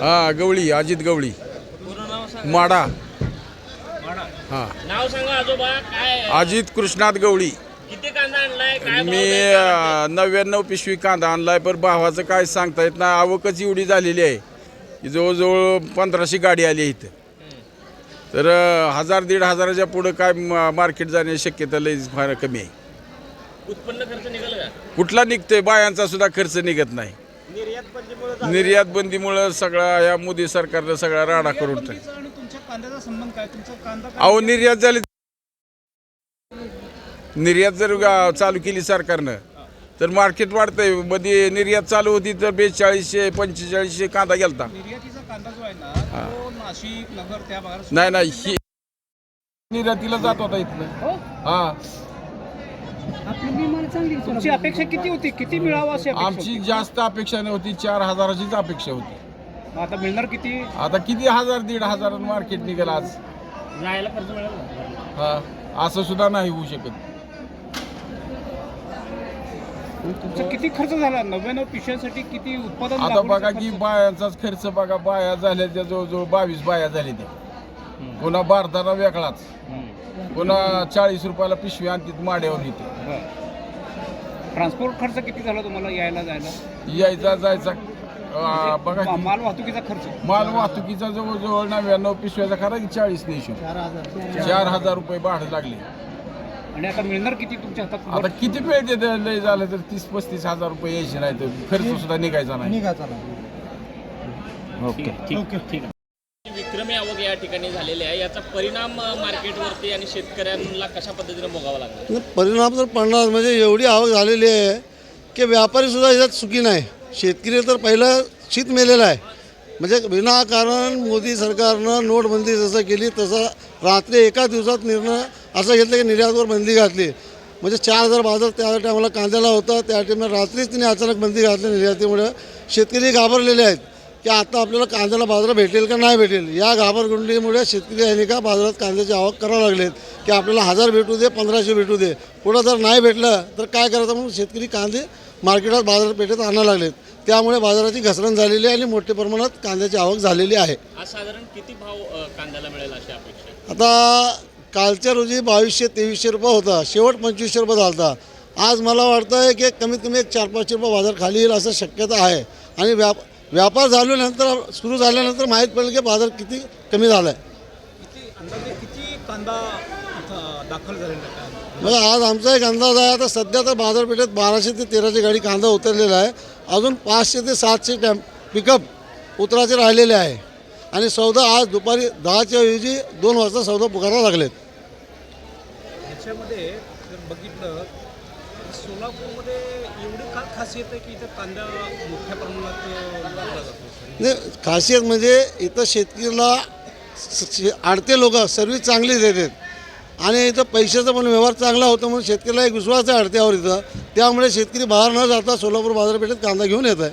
हा गवळी अजित गवळी. पूर्ण नाव सांगा. माडा. माडा. हा. नाव सांगा आजोबा काय अजित कृष्णात गवळी. किती कांदा आणलाय काय भाव मी द्यायचा? अं, नव्याण्णव पिशवी कांदा आणलाय पण भावाचं काय सांगता येत नाही. आवकच एवढी झालेली आहे की जवळजवळ पंधराशे गाडी आली आहे इथं. तर अं, हजार दीड हजाराच्या पुढं काय म- मार्केट जाण्याची शक्यता लई फार कमी आहे. उत्पन्न खर्च निघाल का? कुठला निघतोय? बायांचा सुद्धा खर्च निघत नाही. निर्यात बंदीमुळं सगळा या मोदी सरकारनं सगळा राडा करून टाक निर्यातबंदीचा आणि तुमच्या कांद्याचा संबंध काय? तुमचा कांदा काय? अहो निर्यात झाली. निर्यात जर गा- चालू केली सरकारनं तर मार्केट वाढतंय. मध्ये निर्यात चालू होती तर बेचाळीसशे पंचेचाळीसशे कांदा गेलता. निर्यातीचा कांदा जो आहे ना तो नाशिक नगर त्या भागात नाही नाही ही निर्यातीला जात होता इथनं. हो? हा. तुमची अपेक्षा किती होती? किती मिळावं अशी अपेक्षा आमची होती? जास्त अपेक्षा नव्हती. चार हजाराचीच अपेक्षा होती. आता मिळणार किती? आता किती हजार दीड हजार मार्केट निघेल आज? जायला खर्च मिळेल हा असं सुद्धा नाही होऊ शकत. तुमचा किती खर्च झाला? नव्याण्णव पिशव्यांसाठी किती उत्पादन आता बघा? की बायांचाच खर्च बघा. बाया झाल्या त्या जवळजवळ बावीस बाया झाल्या त्या. पुन्हा बारदाना वेगळाच. पुन्हा चाळीस रुपयाला पिशवी आणतीत माड्यावर बरं. ट्रान्सपोर्ट खर्च किती झाला तुम्हाला यायला जायला? यायचा जायचा अं, बघा मा- की. माल वाहतुकीचा खर्च? माल वाहतुकीचा जवळजवळ नव्याण्णव पिशव्याचा खरा की चाळीस नेशो चार हजार. रुपये भाडं लागले. आणि आता मिळणार किती तुमच्या हातात? आता किती वेळ देते लय झालं तर तीस पस्तीस हजार रुपये यायचे नाही तर खर्च सुद्धा निघायचा नाही. ठीक आहे ठीक. आहे विक्रमी आवक या ठिकाणी झालेली आहे. याचा परिणाम मार्केटवरती आणि शेतकऱ्यांना कशा पद्धतीने भोगावा लागला परिणाम तर पडणार. म्हणजे एवढी आवक झालेली आहे की व्यापारीसुद्धा याच्यात सुखी नाही. शेतकरी तर पहिलं शीत मेलेलं आहे. म्हणजे विनाकारण मोदी सरकारनं नोटबंदी जसं केली तसं रात्री एका दिवसात निर्णय असं घेतलं की निर्यातवर बंदी घातली. म्हणजे चार हजार बाजार त्या टायमाला कांद्याला होता. त्या टायमाला रात्रीच तिने अचानक बंदी घातली निर्यातीमुळे. शेतकरी घाबरलेले आहेत. की आता आपल्याला कांद्याला बाजार भेटेल का नाही भेटेल? या घाबरगुंडीमुळे शेतकरी यांनी का बाजारात कांद्याची आवक करावं लागलेत? की आपल्याला हजार भेटू दे पंधराशे भेटू दे. पुढं जर नाही भेटलं तर काय करायचं म्हणून शेतकरी कांदे मार्केटात बाजारपेठेत आणायला लागलेत. त्यामुळे बाजाराची घसरण झालेली आहे आणि मोठ्या प्रमाणात कांद्याची आवक झालेली आहे. आज साधारण किती भाव कांद्याला मिळेल अशी अपेक्षा आता कालच्या रोजी बावीसशे तेवीसशे रुपये होता. शेवट पंचवीसशे रुपये झाला आज मला वाटतं आहे की कमीत कमी एक चार पाचशे रुपये बाजार खाली येईल असं शक्यता आहे. आणि व्याप व्यापार झाल्यानंतर सुरू झाल्यानंतर माहीत पडेल की बाजार किती कमी झाला आहे? मग आज आमचा एक अंदाज आहे आता सध्या तर बाजारपेठेत बाराशे ते तेराशे गाडी कांदा उतरलेला आहे. अजून पाचशे ते सातशे टॅम्प पिकअप उतराचे राहिलेले आहे. आणि सौदा आज दुपारी दहाच्या ऐवजी दोन वाजता सौदा पुकारायला लागलेत. ह्याच्यामध्ये जर बघितलं सोलापूरमध्ये खासियत आहे की इथं कांदा मोठ्या प्रमाणात म्हणजे खासियत म्हणजे इथं शेतकरीला आडते लोक सर्व्हिस चांगली देतात. आणि इथं पैशाचा पण व्यवहार चांगला होतो म्हणून शेतकऱ्याला एक विश्वास आहे आडत्यावर इथं. त्यामुळे शेतकरी बाहेर न जाता सोलापूर बाजारपेठेत कांदा घेऊन येत आहे?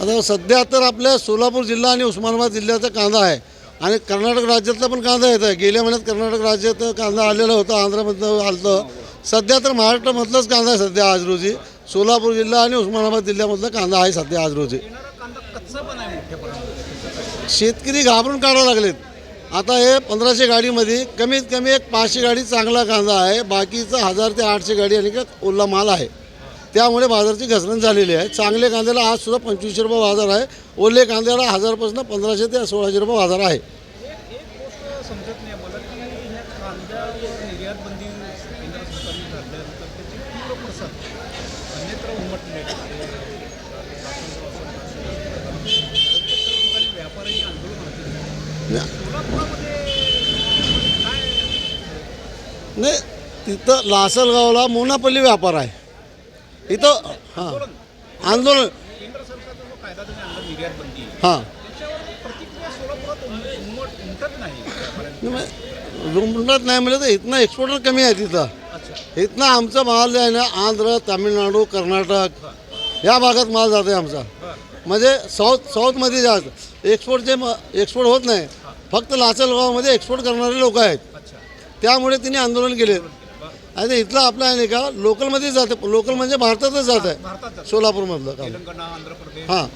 आता सध्या तर आपल्या सोलापूर जिल्हा आणि उस्मानाबाद जिल्ह्याचा कांदा आहे. आणि कर्नाटक राज्यातला पण कांदा येत आहे गेल्या महिन्यात कर्नाटक राज्यात कांदा आलेला होता आंध्रमधनं आलं सध्या तर महाराष्ट्रामधलाच कांदा आहे सध्या आज रोजी. सोलापूर जिल्हा आणि उस्मानाबाद जिल्ह्यामधला कांदा आहे सध्या आज रोजी. शेतकरी घाबरून काढायला लागलेत. आता हे पंधराशे गाडीमध्ये कमीत कमी एक पाचशे गाडी चांगला कांदा आहे. बाकीचा हजार ते आठशे गाडी आणि का ओला माल आहे. त्यामुळे बाजाराची घसरण झालेली आहे. चांगले कांद्याला आज सुद्धा पंचवीसशे रुपये बाजार आहे. ओले कांद्याला हजारपासून पंधराशे ते सोळाशे रुपये बाजार आहे. नाही तिथं लासलगावला मोनापल्ली व्यापार आहे. इथं हां. आंदोलन. केंद्र सरकारचा जो कायदा तुम्ही आणला निर्यात बंदी हां. त्याच्यावर प्रतिक्रिया सोलापुरात उम- उमट उमटत नाही व्यापाऱ्यांची. म्हणत नाही म्हणजे तर इथनं एक्सपोर्टर कमी आहे तिथं. अच्छा. इथनं आमचा माल जे आहे ना आंध्र तामिळनाडू कर्नाटक. या भागात माल जातो आहे आमचा म्हणजे साऊथ साऊथमध्ये जास्त एक्सपोर्टचे म एक्सपोर्ट होत नाही फक्त लाचलगावमध्ये एक्सपोर्ट करणारे लोक आहेत. अच्छा. त्यामुळे तिने आंदोलन केले. आणि इथलं आपलं आहे नाही का लोकलमध्ये जाते लोकल म्हणजे भारतातच जात. आहे. सोलापूरमधलं काम. प्रदेश हां.